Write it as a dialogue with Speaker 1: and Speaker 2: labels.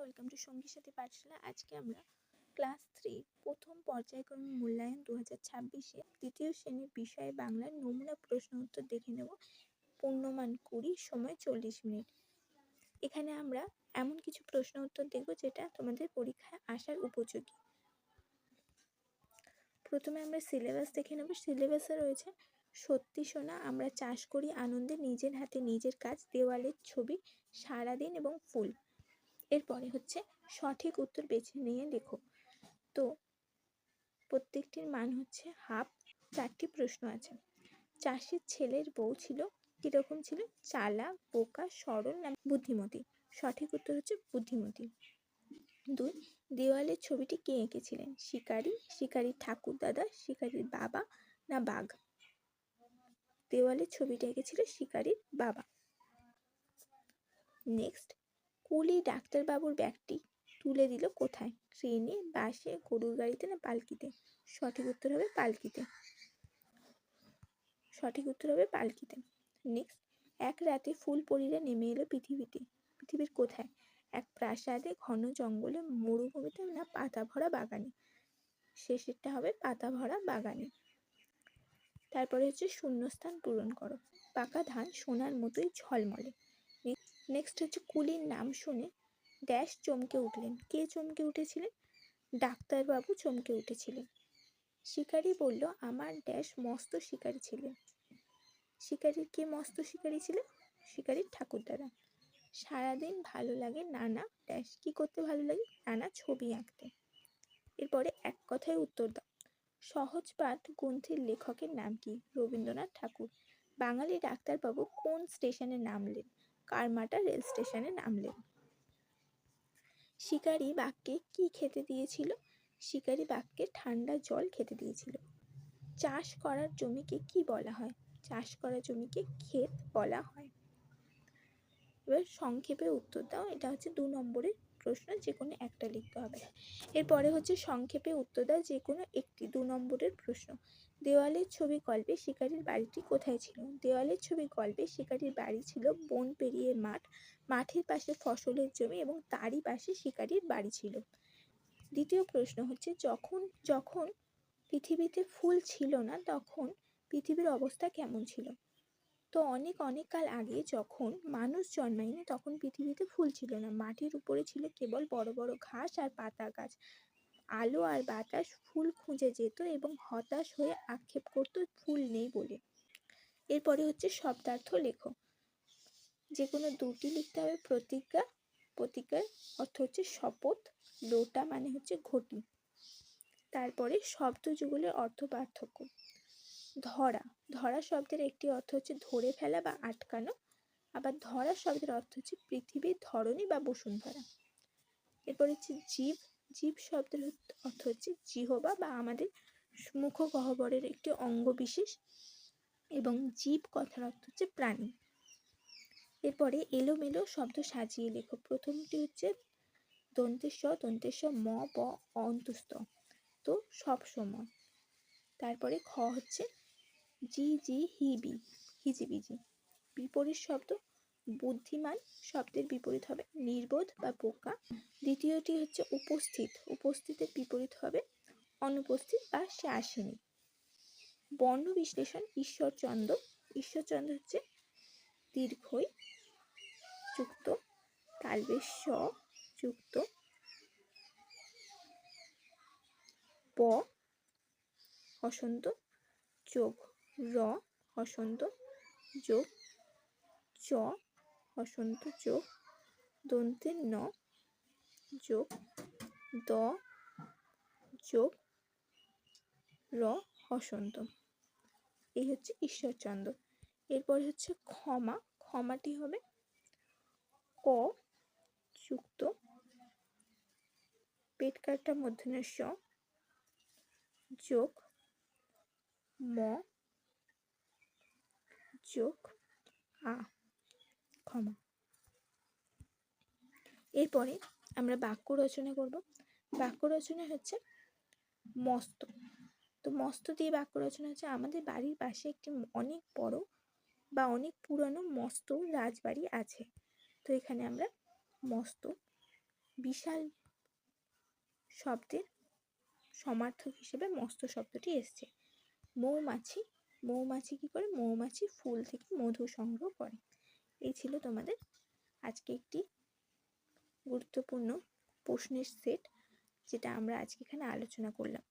Speaker 1: Welcome to সঙ্গী সাথী পাঠশালা। আজকে আমরা ক্লাস থ্রি প্রথম পর্যায়ক্রমিক মূল্যায়ন দু হাজার ছাব্বিশে তৃতীয় শ্রেণির বিষয়ে বাংলার নমুনা প্রশ্ন উত্তর দেখে নেব। পূর্ণমান কুড়ি, সময় চল্লিশ মিনিট। এখানে আমরা এমন কিছু প্রশ্ন উত্তর দেখব যেটা তোমাদের পরীক্ষায় আসার উপযোগী। প্রথমে আমরা সিলেবাস দেখে নেব। সিলেবাসে রয়েছে, সত্যি শোনা আমরা চাষ করি আনন্দে, নিজের হাতে নিজের কাজ, দেওয়ালের ছবি, সারাদিন এবং ফুল। এরপরে হচ্ছে সঠিক উত্তর বেছে নিয়ে লেখো। তো প্রত্যেকটির মান হচ্ছে হাফ, চারটি প্রশ্ন আছে। চাষির ছেলের বউ ছিল, কীরকম ছিল? চালা, বোকা, সরল না বুদ্ধিমতী? সঠিক উত্তর হচ্ছে বুদ্ধিমতী। দুই, দেওয়ালের ছবিটি কে এঁকেছিলেন? শিকারি, শিকারির ঠাকুর দাদা, শিকারির বাবা না বাঘ? দেওয়ালের ছবিটা এঁকেছিল শিকারির বাবা। নেক্সট কুলি ডাক্তারবাবুর ব্যাগটি তুলে দিল কোথায়? ট্রেনে, বাসে, গরুর গাড়িতে না পালকিতে? সঠিক উত্তর হবে পালকিতে। সঠিক উত্তর হবে পালকিতে। নেক্সট এক রাতে ফুল পরীরা নেমে এলো পৃথিবীতে। পৃথিবীর কোথায়? এক প্রাসাদে ঘন জঙ্গলে মরুভূমিতে না পাতা ভরা বাগানে? শেষেরটা হবে পাতা ভরা বাগানে। তারপরে হচ্ছে শূন্যস্থান পূরণ করো। পাকা ধান সোনার মতোই ঝলমলে। নেক্সট হচ্ছে কুলির নাম শুনে ড্যাশ চমকে উঠলেন। কে চমকে উঠেছিলেন? ডাক্তারবাবু চমকে উঠেছিলেন। শিকারি বলল, আমার ড্যাশ মস্ত শিকারি ছিলেন। শিকারির কে মস্ত শিকারি ছিলেন শিকারির ঠাকুরদাদা। সারাদিন ভালো লাগে নানা ড্যাশ কী করতে ভালো লাগে? নানা ছবি আঁকতে। এরপরে এক কথায় উত্তর দাও। সহজ পাঠ গ্রন্থের লেখকের নাম কি? রবীন্দ্রনাথ ঠাকুর। বাঙালি ডাক্তারবাবু কোন স্টেশনে নামলেন? কারমাটা রেল স্টেশনে নামলেন। শিকারি বাঘকে কি খেতে দিয়েছিল? শিকারি বাঘকে ঠান্ডা জল খেতে দিয়েছিল। চাষ করার জমিকে কি বলা হয়? চাষ করা জমিকে ক্ষেত বলা হয়। এবার সংক্ষেপে উত্তর দাও, এটা হচ্ছে দু নম্বরের প্রশ্ন যে কোনো একটা লিখতে হবে। এরপরে হচ্ছে সংক্ষেপে উত্তর দাও যে কোনো একটি, দু নম্বরের প্রশ্ন। দেওয়ালের ছবি গল্পে শিকারির বাড়িটি কোথায় ছিল? দেওয়ালের ছবি গল্পে শিকারির বাড়ি ছিল বন পেরিয়ে মাঠ। মাঠের পাশে ফসলের জমি এবং তারই পাশে শিকারির বাড়ি ছিল। দ্বিতীয় প্রশ্ন হচ্ছে, যখন যখন পৃথিবীতে ফুল ছিল না, তখন পৃথিবীর অবস্থা কেমন ছিল? তো অনেক অনেক কাল আগে যখন মানুষ জন্মায়নি, তখন পৃথিবীতে ফুল ছিল না। মাটির উপরে ছিল কেবল বড় বড় ঘাস আর পাতা গাছ। আলো আর বাতাস ফুল খুঁজে যেত এবং হতাশ হয়ে আক্ষেপ করত ফুল নেই বলে। এরপরে হচ্ছে শব্দার্থ লেখো যে কোনো দুটি লিখতে হবে, প্রতিজ্ঞা প্রতিজ্ঞার অর্থ হচ্ছে শপথ, লোটা মানে হচ্ছে ঘটি। তারপরে শব্দ যুগলের অর্থ পার্থক্য। ধরা। ধরা শব্দের একটি অর্থ হচ্ছে ধরে ফেলা বা আটকানো। আবার ধরা শব্দের অর্থ হচ্ছে পৃথিবীর ধরনী বা বসুন্ধরা। এরপর হচ্ছে জীব। জীব শব্দের অর্থ হচ্ছে জিহবা বা আমাদের মুখ গহ্বরের একটি অঙ্গ বিশেষ এবং জীব কথার অর্থ হচ্ছে প্রাণী। এরপরে এলোমেলো শব্দ সাজিয়ে লেখো। প্রথমটি হচ্ছে দন্তেশ্ব দন্তেশ্ব ম প অন্তুস্ত তো সব সময়। তারপরে খ হচ্ছে জি জি হিবি হিজিবিজি। বিপরীত শব্দ বুদ্ধিমান শব্দের বিপরীত হবে। নির্বোধ বা বোকা। দ্বিতীয়টি হচ্ছে উপস্থিত। উপস্থিতের বিপরীত হবে অনুপস্থিত বা সে আসেনি বর্ণ বিশ্লেষণ ঈশ্বরচন্দ্র। ঈশ্বরচন্দ্র হচ্ছে দীর্ঘই যুক্ত তালবেশ স যুক্ত প হসন্ত যোগ, র হসন্ত যোগ, চ হসন্ত যোগ দন্তে ন যোগ দ যোগ র হসন্ত এই হচ্ছে ঈশ্বরচন্দ্র এরপর হচ্ছে ক্ষমা। ক্ষমাটি হবে ক যুক্ত পেট কাটা স যোগ ম যোগ আ। ক্ষমা। এরপরে আমরা বাক্য রচনা করব। বাক্য রচনা হচ্ছে মস্ত। তো মস্ত দিয়ে বাক্য রচনা হচ্ছে আমাদের বাড়ির পাশে একটি অনেক বড় বা অনেক পুরনো মস্ত রাজবাড়ি আছে। তো এখানে আমরা মস্ত বিশাল শব্দের সমার্থক হিসেবে মস্ত শব্দটি এসছে। মৌমাছি মৌমাছি কি করে? মৌমাছি ফুল থেকে মধু সংগ্রহ করে। এই ছিল তোমাদের আজকে একটি গুরুত্বপূর্ণ প্রশ্নের সেট যেটা আমরা আজকে এখানে আলোচনা করলাম।